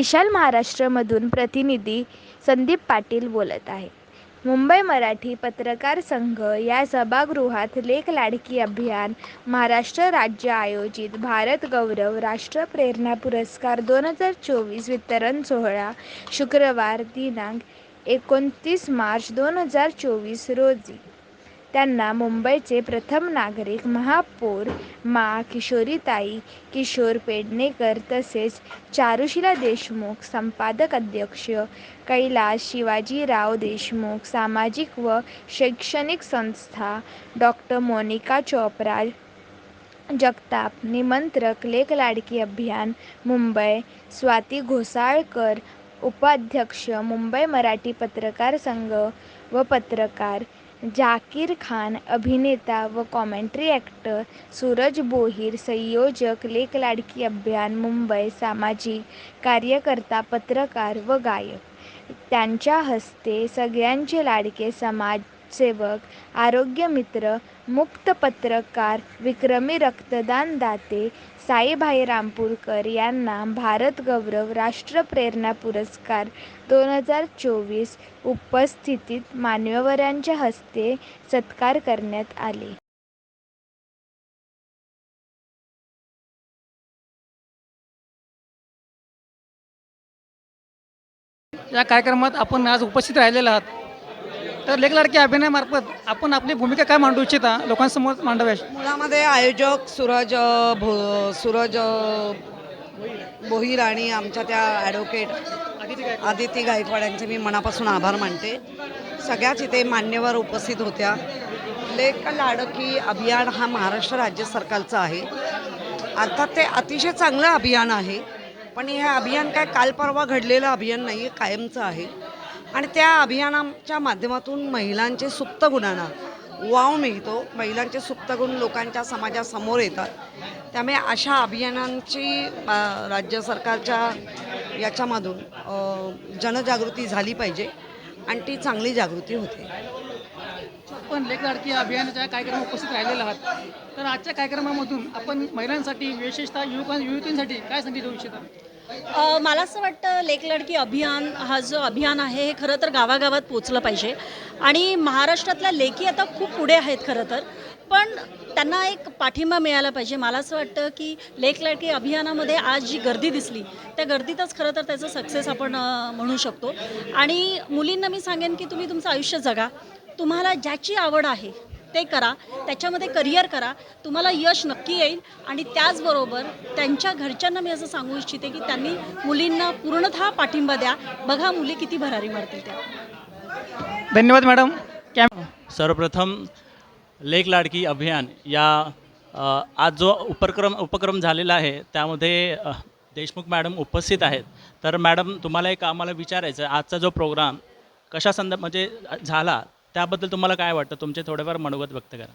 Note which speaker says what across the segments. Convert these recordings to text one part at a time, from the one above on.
Speaker 1: विशाल महाराष्ट्रमधून प्रतिनिधी संदीप पाटील बोलत आहे मुंबई मराठी पत्रकार संघ या सभागृहात लेख लाडकी अभियान महाराष्ट्र राज्य आयोजित भारत गौरव राष्ट्र प्रेरणा पुरस्कार दोन हजार चोवीस वितरण सोहळा शुक्रवार दिनांक एकोणतीस मार्च दोन हजार चोवीस रोजी त्यांना मुंबईचे प्रथम नागरिक महापौर मा. किशोरीताई किशोर पेडणेकर तसेच चारुशिला देशमुख संपादक अध्यक्ष कैलास शिवाजीराव देशमुख सामाजिक व शैक्षणिक संस्था डॉक्टर मोनिका चोप्रा जगताप निमंत्रक लेख लाडकी अभियान मुंबई स्वाती घोसाळकर उपाध्यक्ष मुंबई मराठी पत्रकार संघ व पत्रकार जाकीर खान अभिनेता व कॉमेंट्री ॲक्टर सूरज बोहीर संयोजक लेख लाडकी अभियान मुंबई सामाजिक कार्यकर्ता पत्रकार व गायक. त्यांच्या हस्ते सगळ्यांचे लाडके समाज समाजसेवक आरोग्यमित्र मुक्त पत्रकार विक्रमी रक्तदान दाते साईभाई रामपूरकर यांना भारत गौरव राष्ट्र प्रेरणा पुरस्कार दोन हजार चोवीस उपस्थितीत मान्यवरांच्या हस्ते सत्कार करण्यात आले.
Speaker 2: या कार्यक्रमात आपण आज उपस्थित राहिलेला आहात. तर लेख लाडकी अभिनयामार्फत आपण आपली भूमिका काय मांडू इच्छिता? लोकांसमोर मांडाव्या
Speaker 3: मुळामध्ये आयोजक सूरज भो सूरज बोहीर आणि आमच्या त्या ॲडव्होकेट आदिती गायकवाड यांचे मी मनापासून आभार मानते. सगळ्याच इथे मान्यवर उपस्थित होत्या. लेख लाडकी अभियान हा महाराष्ट्र राज्य सरकारचं आहे. अर्थात ते अतिशय चांगलं अभियान आहे. पण हे अभियान काय काल परवा घडलेलं अभियान नाही आहे कायमचं आहे. आणि त्या अभियानाच्या माध्यमातून महिलांचे सुप्त गुणांना वाव मिळतो. महिलांचे सुप्त गुण लोकांच्या समाजासमोर येतात. त्यामुळे अशा अभियानांची राज्य सरकारच्या याच्यामधून जनजागृती झाली पाहिजे आणि ती चांगली जागृती होते.
Speaker 2: आपण लेख अभियानाच्या कार्यक्रमात उपस्थित राहिलेला आहात. तर आजच्या कार्यक्रमामधून आपण महिलांसाठी विशेषतः युवकां युवतींसाठी काय संधी देऊ इच्छिता?
Speaker 4: मला असं वाटतं लेक लडकी अभियान हा जो अभियान आहे हे खरं तर गावागावात पोचलं पाहिजे. आणि महाराष्ट्रातल्या लेकी आता खूप पुढे आहेत खरं तर. पण त्यांना एक पाठिंबा मिळाला पाहिजे. मला असं वाटतं की लेक लडकी अभियानामध्ये आज जी गर्दी दिसली त्या गर्दीतच खरं तर त्याचं सक्सेस आपण म्हणू शकतो. आणि मुलींना मी सांगेन की तुम्ही तुमचं आयुष्य जगा. तुम्हाला ज्याची आवड आहे ते करा त्याच्यामध्ये करिअर करा तुम्हाला यश नक्की येईल. आणि त्याचबरोबर त्यांच्या घरच्यांना मी असं सांगू इच्छिते की त्यांनी मुलींना पूर्णतः पाठिंबा द्या. बघा मुली किती भरारी मारतील त्या.
Speaker 2: धन्यवाद मॅडम. कॅम
Speaker 5: सर्वप्रथम लेख लाडकी अभियान या आज जो उपक्रम उपक्रम झालेला आहे त्यामध्ये देशमुख मॅडम उपस्थित आहेत. तर मॅडम तुम्हाला एक आम्हाला विचारायचं आहे. आजचा जो प्रोग्राम कशा संदर्भ म्हणजे झाला त्याबद्दल तुम्हाला काय वाटतं? तुमचे थोडेफार मनोगत व्यक्त करा.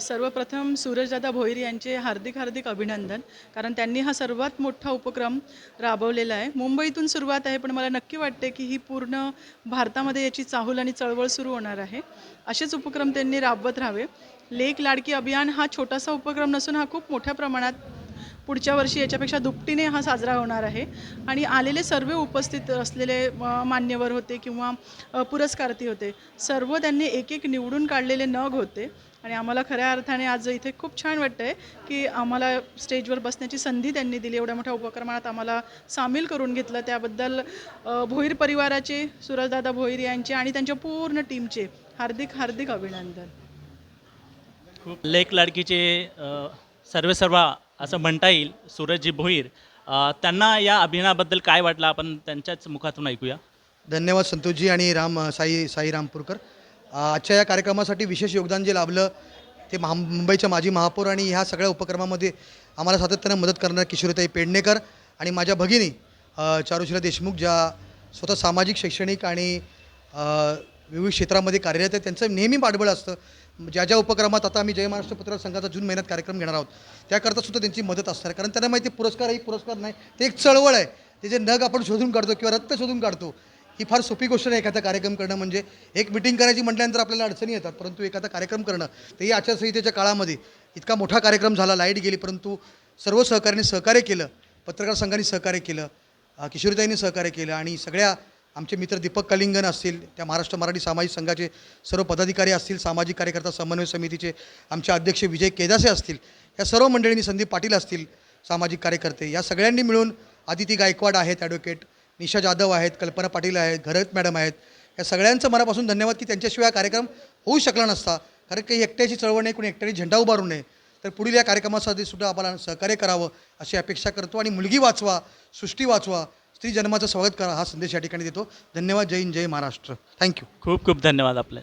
Speaker 6: सर्वप्रथम सूरजदादा भोईर यांचे हार्दिक हार्दिक अभिनंदन. कारण त्यांनी हा सर्वात मोठा उपक्रम राबवलेला आहे. मुंबईतून सुरुवात आहे पण मला नक्की वाटते की ही पूर्ण भारतामध्ये याची चाहूल आणि चळवळ सुरू होणार आहे. असेच उपक्रम त्यांनी राबवत राहावे. लेक लाडकी अभियान हा छोटासा उपक्रम नसून हा खूप मोठ्या प्रमाणात पुढच्या वर्षी याच्यापेक्षा दुपटीने हा साजरा होणार आहे. आणि आलेले सर्व उपस्थित असलेले मान्यवर होते किंवा पुरस्कारती होते सर्व त्यांनी एक एक निवडून काढलेले नग होते. आणि आम्हाला खऱ्या अर्थाने आज इथे खूप छान वाटतं आहे की आम्हाला स्टेजवर बसण्याची संधी त्यांनी दिली. एवढ्या मोठ्या उपक्रमात आम्हाला सामील करून घेतलं. त्याबद्दल भोईर परिवाराचे सुरजदादा भोईर यांचे आणि त्यांच्या पूर्ण टीमचे हार्दिक हार्दिक अभिनंदन.
Speaker 5: लेख लाडकीचे सर्व सर्व असं म्हणता येईल सूरजजी भोईर. अ, त्यांना या अभियानाबद्दल काय वाटलं? आपण त्यांच्याच मुखातून ऐकूया.
Speaker 7: धन्यवाद संतोषजी आणि राम साई साई रामपूरकर. अ, आजच्या या कार्यक्रमासाठी विशेष योगदान जे लाभलं ते महा मुंबईच्या माजी महापौर आणि ह्या सगळ्या उपक्रमामध्ये आम्हाला सातत्यानं मदत करणाऱ्या किशोरीताई पेडणेकर आणि माझ्या भगिनी अ, चारुशिला देशमुख ज्या स्वतः सामाजिक शैक्षणिक आणि अ, विविध क्षेत्रामध्ये कार्यरत आहेत त्यांचं नेहमी पाठबळ असतं. ज्या ज्या उपक्रमात आता आम्ही जय महाराष्ट्र पत्रकार संघाचा जून महिन्यात कार्यक्रम घेणार आहोत त्याकरता सुद्धा त्यांची मदत असणार आहे. कारण त्यांना माहिती आहे, पुरस्कार ही पुरस्कार नाही ते एक चळवळ आहे. ते जे नग आपण शोधून काढतो किंवा रक्त शोधून काढतो ही फार सोपी गोष्ट नाही एखादा कार्यक्रम करणं. म्हणजे एक मिटिंग करायची म्हटल्यानंतर आपल्याला अडचणी येतात परंतु एखादा कार्यक्रम करणं तेही आचारसंहितेच्या काळामध्ये. इतका मोठा कार्यक्रम झाला लाइट गेली परंतु सर्व सहकार्याने सहकार्य केलं पत्रकार संघाने सहकार्य केलं किशोरीताईंनी सहकार्य केलं आणि सगळ्या आमचे मित्र दीपक कलिंगन असतील त्या महाराष्ट्र मराठी सामाजिक संघाचे सर्व पदाधिकारी असतील सामाजिक कार्यकर्ता समन्वय समितीचे आमचे अध्यक्ष विजय केदासे असतील या सर्व मंडळींनी संदीप पाटील असतील सामाजिक कार्यकर्ते या सगळ्यांनी मिळून आदिती गायकवाड आहेत ॲडव्होकेट निशा जाधव आहेत कल्पना पाटील आहेत घरत मॅडम आहेत या सगळ्यांचं मनापासून धन्यवाद की त्यांच्याशिवाय कार्यक्रम होऊ शकला नसता कारण काही एकट्याची चळवळ नाही कोणी एकट्याने झेंडा उभारू नये तर पुढील या कार्यक्रमासाठी सुद्धा आम्हाला सहकार्य करावं अशी अपेक्षा करतो आणि मुलगी वाचवा सृष्टी वाचवा स्त्री जन्माचं स्वागत करा हा संदेश या ठिकाणी देतो. धन्यवाद. जय हिंद जय महाराष्ट्र. थँक्यू
Speaker 5: खूप खूप धन्यवाद आपले